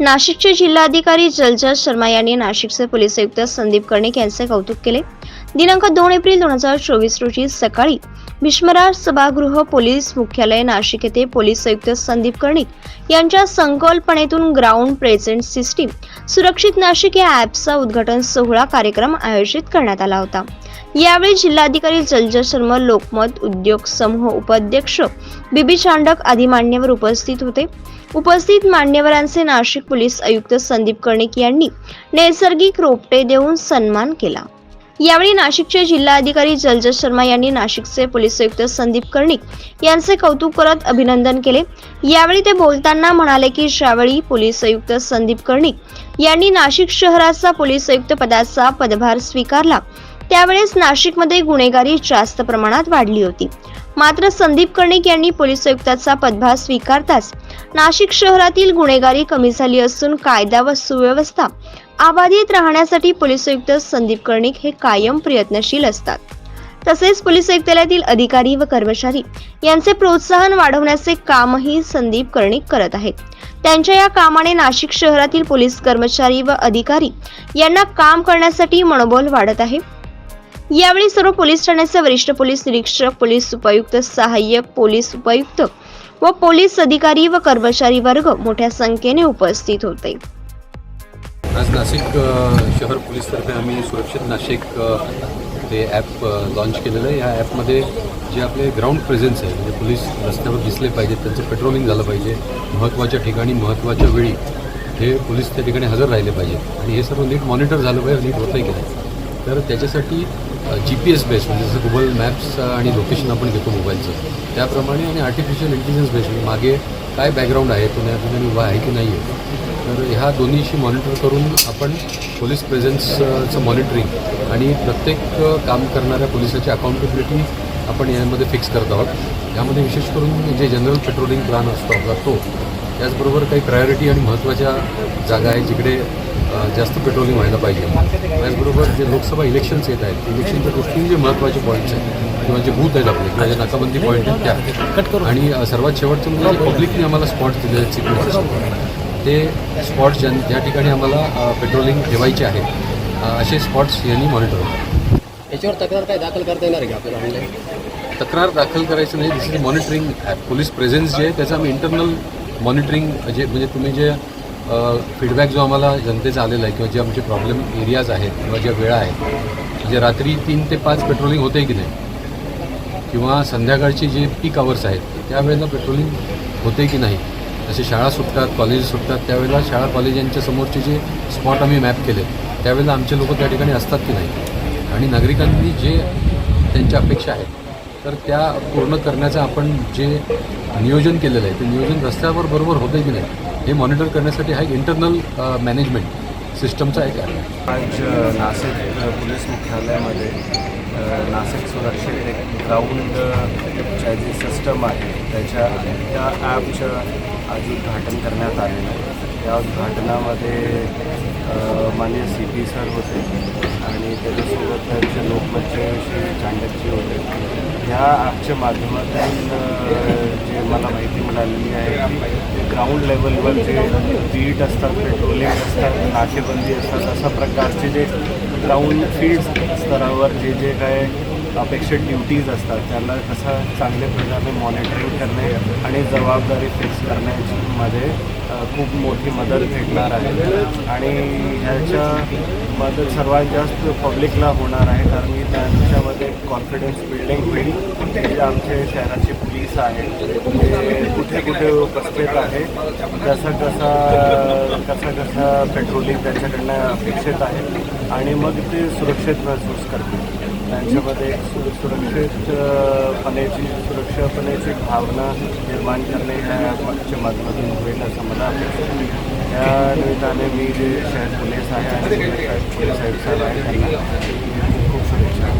नाशिकचे जिल्हाधिकारी जलजत शर्मा यांनी नाशिकचे पोलीस आयुक्त संदीप कर्णिक यांचे कौतुक केले. दिनांक दोन एप्रिल दोन हजार चोवीस रोजी सकाळी भीष्मराज सभागृह पोलीस मुख्यालय नाशिक येथे पोलीस आयुक्त संदीप कर्णिक यांच्या संकल्पनेतून ग्राउंड प्रेझेंट सिस्टीम सुरक्षित नाशिक या ॲपचा उद्घाटन सोहळा कार्यक्रम आयोजित करण्यात आला होता. यावेळी जिल्हाधिकारी जलजर शर्मा लोकमत उद्योग समूह उपाध्यक्ष बीबी चांडक आदी मान्यवर उपस्थित होते. उपस्थित मान्यवरांचे नाशिक पोलीस आयुक्त संदीप कर्णिक यांनी नैसर्गिक रोपटे देऊन सन्मान केला. यावेळी नाशिकचे जिल्हाधिकारी जलजत शर्मा यांनी नाशिकचे पोलीस आयुक्त संदीप कर्णिक यांचे कौतुक करत अभिनंदन केले. यावेळी ते बोलताना म्हणाले की ज्यावेळी पोलीस आयुक्त संदीप कर्णिक यांनी नाशिक शहराचा पोलीस आयुक्त पदाचा पदभार स्वीकारला त्यावेळेस नाशिकमध्ये गुन्हेगारी जास्त प्रमाणात वाढली होती. मात्र संदीप कर्णिक यांनी पोलीस आयुक्ताचा पदभार स्वीकारताच नाशिक शहरातील गुन्हेगारी कमी झाली असून कायदा व सुव्यवस्था आबाधित राहण्यासाठी पोलीस आयुक्त संदीप कर्णिक हे कायम प्रयत्नशील असतात. तसेच पोलीस आयुक्तालयातील अधिकारी व कर्मचारी यांचे प्रोत्साहन वाढवण्याचे कामही संदीप कर्णिक करत आहेत. त्यांच्या या कामाने नाशिक शहरातील पोलीस कर्मचारी व अधिकारी यांना काम करण्यासाठी मनोबल वाढत आहे. यावेळी सर्व पोलीस ठाण्याचे वरिष्ठ पोलीस निरीक्षक पोलीस उपायुक्त सहाय्यक पोलीस उपायुक्त व पोलीस अधिकारी व कर्मचारी वर्ग मोठ्या संख्येने उपस्थित होते. आज नाशिक शहर पोलीसतर्फे आम्ही सुरक्षित नाशिक ते ॲप लॉन्च केलेलं आहे. ह्या ॲपमध्ये जे आपले ग्राउंड प्रेझेन्स आहे म्हणजे पोलीस रस्त्यावर दिसले पाहिजेत त्यांचं पेट्रोलिंग झालं पाहिजे महत्त्वाच्या ठिकाणी महत्त्वाच्या वेळी हे पोलीस त्या ठिकाणी हजर राहिले पाहिजेत. आणि हे सर्व नीट मॉनिटर झालं पाहिजे नीट होतंय की नाही? तर त्याच्यासाठी जी पी एस बेस्ड म्हणजे जसं गुगल मॅप्स आणि लोकेशन आपण घेतो मोबाईलचं त्याप्रमाणे आणि आर्टिफिशियल इंटेलिजन्स बेस्ड म्हणजे मागे काय बॅकग्राऊंड आहे तो या ठिकाणी उभा आहे की नाही आहे तर ह्या दोन्हीशी मॉनिटर करून आपण पोलीस प्रेझेन्सचं मॉनिटरिंग आणि प्रत्येक काम करणाऱ्या पोलिसाची अकाउंटेबिलिटी आपण यामध्ये फिक्स करत आहोत. यामध्ये विशेष करून जे जनरल पेट्रोलिंग प्लॅन असतो आपला तो त्याचबरोबर काही प्रायोरिटी आणि महत्त्वाच्या जागा आहे जिकडे जास्त पेट्रोलिंग व्हायला पाहिजे. त्याचबरोबर जे लोकसभा इलेक्शन्स येत आहेत इलेक्शनच्या दृष्टीने जे महत्त्वाचे पॉईंट्स आहेत किंवा जे बूथ आहेत आपले किंवा जे नाकाबंदी पॉईंट आहेत त्या. कट करू. आणि सर्वात शेवटचं म्हणजे जे पब्लिकने आम्हाला स्पॉट्स दिले आहेत ते स्पॉट्स ज्या ज्या ठिकाणी आम्हाला पेट्रोलिंग ठेवायचे आहे असे स्पॉट्स यांनी मॉनिटर होतात याच्यावर तक्रार काय दाखल करता येणार आहे का आपल्याला ऑनलाईन तक्रार दाखल करायचं नाही this is monitoring app police presence जे आहे त्याचं आम्ही इंटरनल मॉनिटरिंग जे म्हणजे तुम्ही जे फीडबॅक जो आम्हाला जनतेचा आलेला आहे किंवा जे आमचे प्रॉब्लेम एरियाज आहेत किंवा ज्या वेळा आहेत म्हणजे रात्री तीन ते पाच पेट्रोलिंग होते की नाही? किंवा संध्याकाळची जे पीक आवर्स आहेत त्यावेळेला पेट्रोलिंग होते की नाही? जसे शाळा सुटतात कॉलेज सुटतात त्यावेळेला शाळा कॉलेज यांच्या समोरचे जे स्पॉट आम्ही मॅप केले त्यावेळेला आमचे लोक त्या ठिकाणी असतात की नाही? आणि नागरिकांनी जे त्यांच्या अपेक्षा आहेत तर त्या पूर्ण करण्याचं आपण जे नियोजन केलेलं आहे ते नियोजन रस्त्यावर बरोबर होतं की नाही हे मॉनिटर करण्यासाठी हा एक इंटरनल मॅनेजमेंट सिस्टमचा एक आहे. आज नाशिक पोलीस मुख्यालयामध्ये नाशिक सुरक्षित एक ग्राउंड जी सिस्टम आहे त्याच्या त्या ॲपचं आज उद्घाटन करण्यात आलेलं आहे. त्या उद्घाटनामध्ये अ, माननीय सी पी सर होते आणि त्याच्यासोबत त्यांचे लोकमतचे चांडकजी होते. ह्या ॲपच्या माध्यमातून जे मला माहिती मिळालेली आहे की ग्राउंड लेवलवर जे बीट असतात पेट्रोलिंग असतात नाकेबंदी असतात अशा प्रकारचे जे ग्राउंड फील्ड स्तरावर जे जे काय अपेक्षित ड्युटीज असतात. त्याला कसं चांगल्या प्रकारे मॉनिटरिंग करणे आणि जबाबदारी फिक्स करण्यामध्ये मध्ये खूप मोठी मदत भेटणार आहे. आणि ह्याच्या मदत सर्वात जास्त पब्लिकला होणार आहे कारण की त्यांच्यामध्ये कॉन्फिडन्स बिल्डिंग होईल. जे आमचे शहराचे पोलीस आहेत. ते कुठे कुठे उपस्थित आहे. कसा कसा कसा कसा पेट्रोलिंग त्यांच्याकडनं अपेक्षित आहे. आणि मग ते सुरक्षित महसूस करतील. त्यांच्यामध्ये एक सु सुरक्षित अ, पणाची भावना निर्माण करणे ह्या ॲपच्या माध्यमातून होईल असं मला अपेक्षित त्या निमित्ताने मी जे शहर पोलीस आहे आणि पोलीस आयुक्त साहेब आहे त्यांना खूप खूप शुभेच्छा.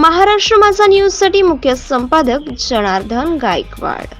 महाराष्ट्र माझा न्यूजसाठी मुख्य संपादक जनार्दन गायकवाड.